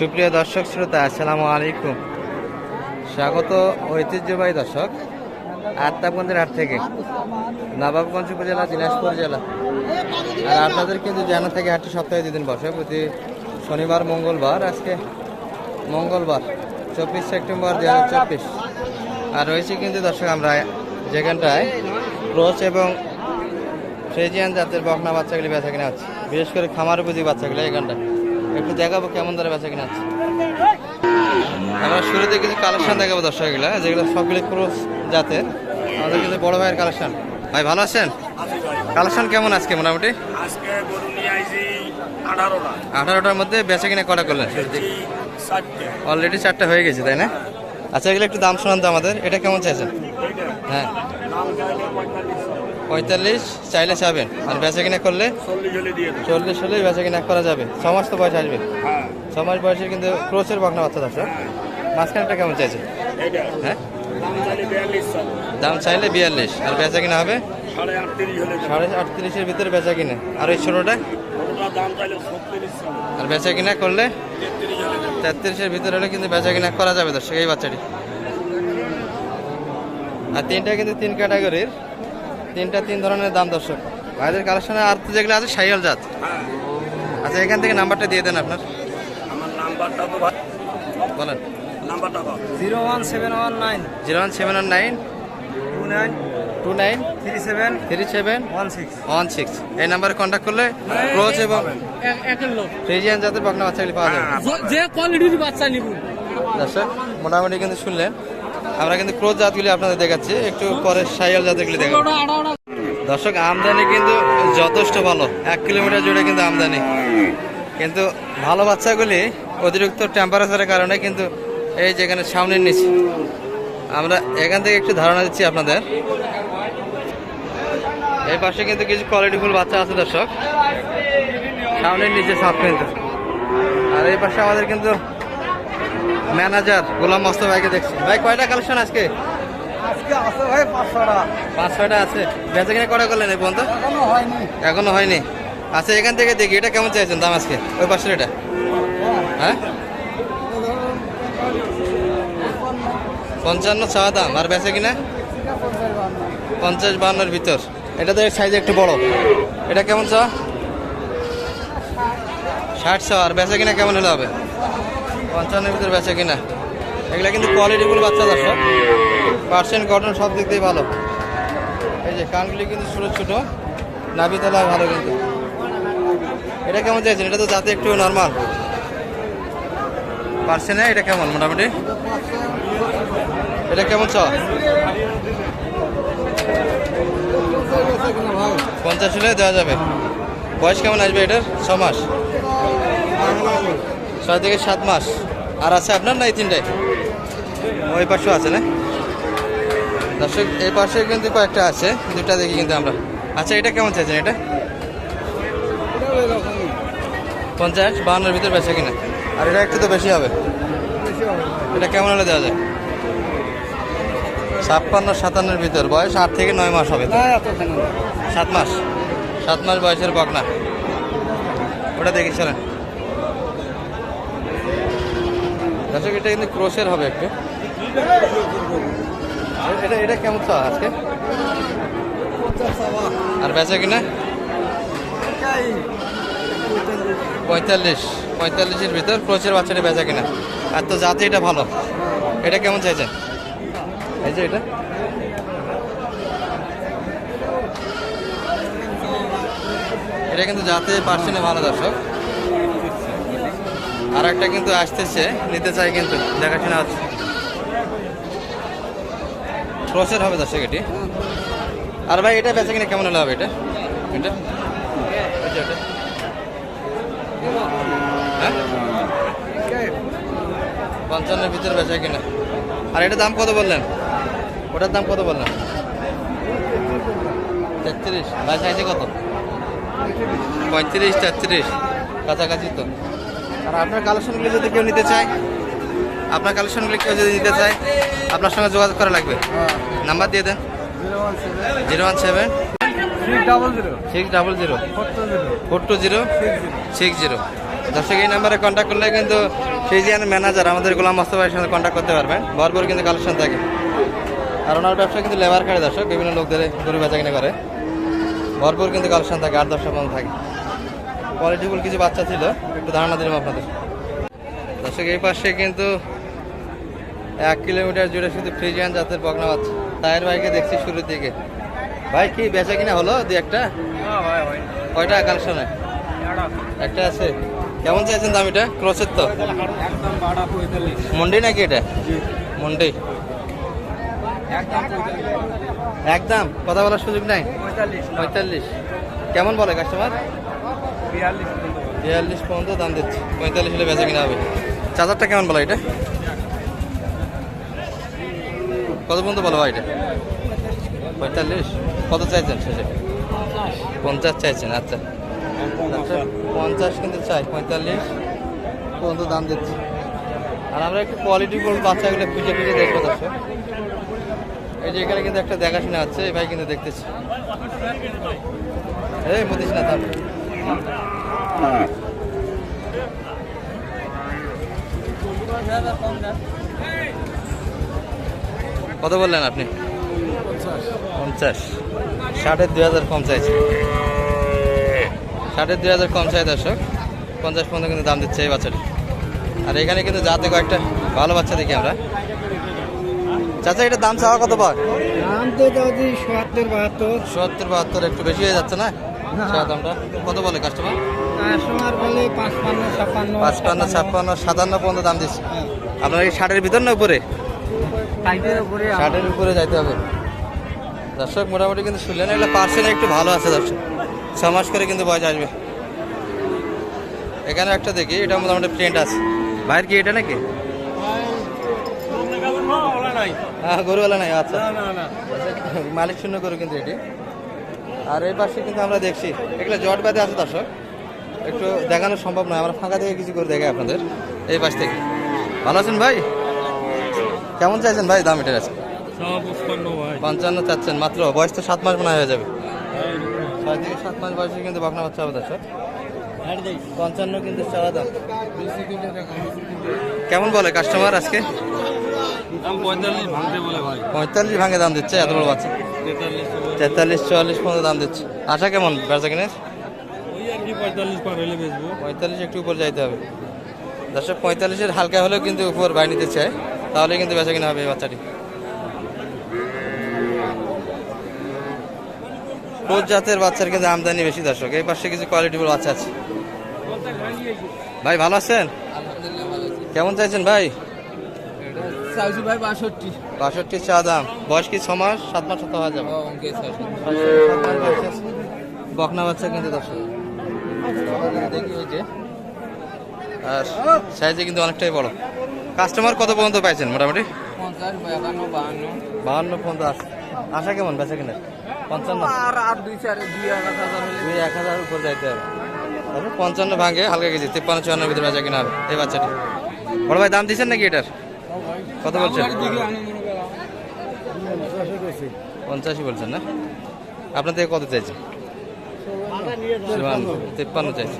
সুপ্রিয় দর্শক শ্রোতা, আসসালামু আলাইকুম। স্বাগত ঐতিহ্যবাহী দর্শক আত্মাবন্দের হাট থেকে, নবাবগঞ্জ উপজেলা, দিনাজপুর জেলা। আর আপনাদের কিন্তু জানা থেকে হাটটি সপ্তাহে দুদিন বসে, প্রতি শনিবার, মঙ্গলবার, আজকে মঙ্গলবার, চব্বিশ সেপ্টেম্বর দু হাজার চব্বিশ। আর রয়েছে কিন্তু দর্শক আমরা যেখানটায় ক্রোচ এবং ফ্রেজিয়ান জাতের বকনা বাচ্চাগুলি বেচা কিনা হচ্ছে। বিশেষ করে খামার উপযোগী বাচ্চাগুলি এখানটায় একটু দেখাবো কেমন ধরে বেচা কিনা হচ্ছে। আমরা শুরুতে কিছু কালেকশন দেখাবো দর্শক এগুলো যেগুলো সবগুলো ক্রোস জাতের। আমাদের কিন্তু বড় ভাইয়ের কালেকশন ভাই ভালো আছেন? কালেকশন কেমন আজকে মোটামুটি? আঠারোটার মধ্যে বেচা কিনা কটা করলেন? অলরেডি চারটা। হয়ে গেছে তাই না? আচ্ছা এগুলো একটু দাম শোনান তো আমাদের। এটা কেমন চাইছেন? হ্যাঁ। পঁয়তাল্লিশ চাইলে চাবেন। আর বেচা কিনা করলে চল্লিশ হলে বেচা কিনা করা যাবে। ছ মাস তো বয়স আসবে। হ্যাঁ। ছ মাস বয়সে কিন্তু ক্রোচের বকনা বাচ্চা দর্শক। মাঝখানটা কেমন চাইছে? হ্যাঁ? দাম চাইলে বিয়াল্লিশ আর বেচা কিনা হবে? সাড়ে আটত্রিশের ভিতরে বেচা কিনে। আর ওই ছোটোটা? আর বেচা কিনা করলে? তেত্রিশের ভিতরে হলে কিন্তু বেচা কিনা করা যাবে দর্শক এই বাচ্চাটি। আর তিনটা কিন্তু তিন ক্যাটাগরির তিনটা তিন ধরনের দাম দর্শক। ভাইদের কালেকশনে আর তো যেগুলো আছে সাইয়াল জাত। হ্যাঁ আচ্ছা এখান থেকে নাম্বারটা দিয়ে দেন আপনার। আমার নাম্বারটা তো বলেন। নাম্বারটা zero one seven one nine. Zero one seven one nine. Two nine. Two nine. Three seven. Three seven. One six. One six. এই নাম্বারে কন্ট্যাক্ট করলে ক্রোচ এবং ফ্রিজিয়ান জাতের বকনা বাচ্চাগুলি পাওয়া যাবে। য- যে কোয়ালিটির বাচ্চা নিব মোটামুটি কিন্তু শুনলেন। আমরা কিন্তু ক্রোচ জাতগুলি আপনাদের দেখাচ্ছি। একটু পরে সাইয়াল জাতগুলি দেখাবো। দর্শক, আমদানি কিন্তু যথেষ্ট ভালো। এক কিলোমিটার জুড়ে কিন্তু আমদানি। কিন্তু ভালো বাচ্চাগুলি অতিরিক্ত টেম্পারেচারের কারণে কিন্তু এই যেখানে সামনের নিচে। আমরা এখান থেকে একটু ধারণা দিচ্ছি আপনাদের। এই পাশে কিন্তু কিছু কোয়ালিটিফুল বাচ্চা আছে দর্শক। সামনের নিচে সব কিন্তু। আর এই পাশে আমাদের কিন্তু ম্যানেজার গোলাম মস্ত ভাইকে দেখছি। ভাই কয়টা কালেকশন আজকে? আজকে আছে ভাই পাঁচশোটা। পাঁচ ছয়টা আছে। বেচা কিনা কটা করলেন এই পর্যন্ত? এখনও হয়নি। এখনও হয়নি। আচ্ছা এখান থেকে দেখি এটা কেমন চাইছেন দাম আজকে? ওই এটা? হ্যাঁ? পঞ্চান্ন চাওয়া দাম আর বেচে কিনা? পঞ্চাশ বাহান্নর ভিতর। এটা তো সাইজ একটু বড়। এটা কেমন চাওয়া? ষাট চাওয়া আর বেচা কিনা কেমন হলে হবে? পঞ্চান্নের ভিতর বেচা কিনা। এগুলা কিন্তু কোয়ালিটিগুলো বাচ্চা দর্শক। পার্সেন্ট গঠন সব দিক দিয়ে ভালো। এই যে কানগুলি কিন্তু ছোটো ছোটো। নাভি তলা ভালো কিন্তু। এটা কেমন চাইছেন? এটা তো যাতে একটু নর্মাল পারছে এটা কেমন মোটামুটি? এটা কেমন চ? পঞ্চাশ হলে দেওয়া যাবে। বয়স কেমন আসবে এটার? ছ মাস। ছয় থেকে সাত মাস। আর আছে আপনার না এই তিনটায় ওই পাশেও আছে না? দর্শক এই পাশে কিন্তু কয়েকটা আছে দুটা দেখি কিন্তু আমরা। আচ্ছা এটা কেমন চাইছেন এটা? পঞ্চাশ বাহান্নর ভিতর বেচা কিনা? আর এটা একটু তো বেশি হবে। এটা কেমন হলে দেওয়া যায়? ছাপ্পান্ন সাতান্নের ভিতর। বয়স আট থেকে নয় মাস হবে। সাত মাস। সাত মাস বয়সের বকনা। ওটা দেখি চলেন। দর্শক, এটা কিন্তু ক্রোশের হবে একটু। এটা এটা কেমন চা আজকে? আর বেচা কিনা? পঁয়তাল্লিশ, পঁয়তাল্লিশের ভিতর ক্রোচের বাচ্চাটা বেচা কিনা। আর তো জাতে এটা ভালো। এটা কেমন চাইছেন? এই যে এটা। এটা কিন্তু জাতে পার্সেন্টে ভালো দর্শক। আর একটা কিন্তু আসতেছে, নিতে চাই কিন্তু, দেখাশোনা হচ্ছে। ক্রসের হবে দর্শক এটি? আর ভাই, এটা বেচা কিনা কেমন হলে হবে এটা? এটা। হ্যাঁ? পঞ্চান্নের ভিতরে বেচা কিনা। আর এটা দাম কত বললেন? ওটার দাম কত বললেন? তেত্রিশ। ভাই কত? পঁয়ত্রিশ, তেত্রিশ। কাছাকাছি তো। আর আপনার কালেকশনগুলি যদি কেউ নিতে চায় আপনার কালেকশনগুলি কেউ যদি নিতে চায় আপনার সঙ্গে যোগাযোগ করা লাগবে। নাম্বার দিয়ে দেন। Zero one seven. Six double zero. Four two zero. Six zero. দর্শক এই নাম্বারে কন্ট্যাক্ট করলে কিন্তু সেই ফ্রিজিয়ান ম্যানেজার আমাদের গোলাম মোস্তফার সঙ্গে কন্ট্যাক্ট করতে পারবেন ভরপুর কিন্তু কালেকশন থাকে। আর ওনার ব্যবসা কিন্তু লেবার কাটে দর্শক। বিভিন্ন লোকদের গরু বেচা কিনে করে। ভরপুর কিন্তু কালেকশন থাকে। আট দশটা পর্যন্ত থাকে। কোয়ালিটিফুল কিছু বাচ্চা ছিল একটু ধারণা দিলাম আপনাদের। দর্শক এই পাশে কিন্তু এক কিলোমিটার জুড়ে শুধু ফ্রিজিয়ান জাতের বকনা বাচ্চা। টায়ার বাইকে দেখছি শুরুর দিকে। ভাই কি বেচা কিনা হলো দু একটা? কয়টা কালেকশনে? একটা আছে। কেমন চাইছেন দাম এটা? ক্রসের তো? মন্ডি নাকি এটা? মন্ডি। একদম কথা বলার সুযোগ নাই? পঁয়তাল্লিশ। কেমন বলে কাস্টমার বিয়াল্লিশ পর্যন্ত দাম দিচ্ছে। পঁয়তাল্লিশ হলে বেচা কিনা হবে। চার্জারটা কেমন বলো এটা? কত পর্যন্ত বলো ভাই এটা? পঁয়তাল্লিশ? কত চাইছেন শেষে? পঞ্চাশ চাইছেন আচ্ছা। আচ্ছা পঞ্চাশ কিন্তু চাই, পঁয়তাল্লিশ পর্যন্ত দাম দিচ্ছে। আর আমরা একটু কোয়ালিটি ফুল বাচ্চাগুলো খুঁজে খুঁজে দেখব দর্শক। এই যে এখানে কিন্তু একটা দেখাশোনা আছে, এই ভাই কিন্তু দেখতেছি। এই মতিস না, থাম। কত বললেন আপনি? পঞ্চাশ। ষাটের দুই হাজার কম চাইছে। ষাটের দুই হাজার কম চাই দর্শক। পঞ্চাশ পর্যন্ত কিন্তু দাম দিচ্ছে এই বাচ্চাটি আর এখানে কিন্তু যাতে কয়েকটা ভালো বাচ্চা দেখি আমরা। চাচা এটা দাম চাওয়া কত পাক দাম তো দাদি সত্তর বাহাত্তর। সত্তর বাহাত্তর একটু বেশি হয়ে যাচ্ছে না? দামটা? কত বলে কাস্টমার কাস্টমার বলে পাঁচপান্ন ছাপ্পান্ন। পাঁচপান্ন ছাপ্পান্ন সাতান্ন পর্যন্ত দাম দিচ্ছে। আপনার এই ষাটের ভিতর না উপরে? ষাটের উপরে যাইতে হবে। দর্শক মোটামুটি কিন্তু শুনলেন এগুলো পার্সেন্ট একটু ভালো আছে দর্শক। ছ মাস করে কিন্তু বয়স আসবে। এখানে একটা দেখি এটা মোটামুটি প্রিন্ট আছে। বাইরে কি এটা নাকি? হ্যাঁ গরুওয়ালা নাই আচ্ছা। মালিক শূন্য গরু কিন্তু এটি। আর এই পাশে কিন্তু আমরা দেখছি এগুলো জট বাদে আছে দর্শক। একটু দেখানো সম্ভব নয় আমরা ফাঁকা থেকে কিছু করে দেখাই আপনাদের এই পাশ থেকে। ভালো আছেন ভাই? কেমন চাইছেন ভাই দাম এটার আছে পঞ্চান্ন চাচ্ছেন মাত্র বয়স তো সাত মাস মনে হয় হয়ে যাবে। ছয় থেকে সাত মাস বয়সে কিন্তু বকনা বাচ্চা হবে দর্শক। পঞ্চান্ন কিন্তু চাওয়া দাম। কেমন বলে কাস্টমার আজকে? পঁয়তাল্লিশ ভাঙতে বলে ভাই। পঁয়তাল্লিশ ভাঙে দাম দিচ্ছে এত বড় বাচ্চা। তেতাল্লিশ চুয়াল্লিশ পর্যন্ত দাম দিচ্ছে। আশা কেমন বেচা কিনের ওই আর পঁয়তাল্লিশ পার বেচবো। পঁয়তাল্লিশ একটু উপর যাইতে হবে। দর্শক পঁয়তাল্লিশের হালকা হলেও কিন্তু উপর বাই নিতে চায়। তাহলে কিন্তু বেচা কিনা হবে এই বাচ্চাটি। কোচ জাতের বাচ্চার কিন্তু আমদানি বেশি দর্শক। এই পাশে কিছু কোয়ালিটিফুল বাচ্চা আছে। ভাই ভালো আছেন? কেমন চাইছেন ভাই? চাইছি ভাই বাষট্টি। বাষট্টি চা দাম। বয়স কি ছ মাস? সাত মাস সাত হওয়া যাবে। বকনা বাচ্চা কিন্তু যে। আর সাইজে কিন্তু অনেকটাই বড়। কাস্টমার কত পর্যন্ত পাইছেন মোটামুটি? বাহান্ন। পর্যন্ত আশা কেমন? বেচা কিনা? পঞ্চান্ন? দুই এক হাজার হলে। দুই এক হাজার উপর যাইতে হবে। তারপরে পঞ্চান্ন ভাঙে হালকা কেজি তিপ্পান্ন চুয়ান্ন ভিতরে বেচা কিনা হবে। এই বাচ্চাটি। বড় ভাই দাম দিচ্ছেন নাকি এটার? কত বলছেন? পঞ্চাশি বলছেন না? আপনার থেকে কত চাইছে? তিপ্পান্ন চাইছে।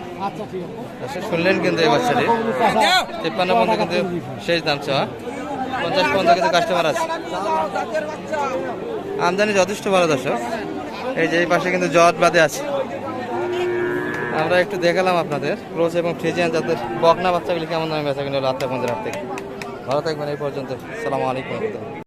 আচ্ছা শুনলেন কিন্তু এই বাচ্চাটি। তিপ্পান্ন পর্যন্ত কিন্তু শেষ দাম চাওয়া। পঞ্চাশ পর্যন্ত কিন্তু কাস্টমার আছে। আমদানি যথেষ্ট ভালো দর্শক। এই যে এই পাশে কিন্তু জট বাদে আছে। আমরা একটু দেখালাম আপনাদের। ক্রোচ এবং ফ্রিজিয়ান যাদের বকনা বাচ্চাগুলি কেমন দামে বেচা কিনে হলো আত্মা পঞ্চাশ থেকে? ভালো থাকবেন এই পর্যন্ত। সালামু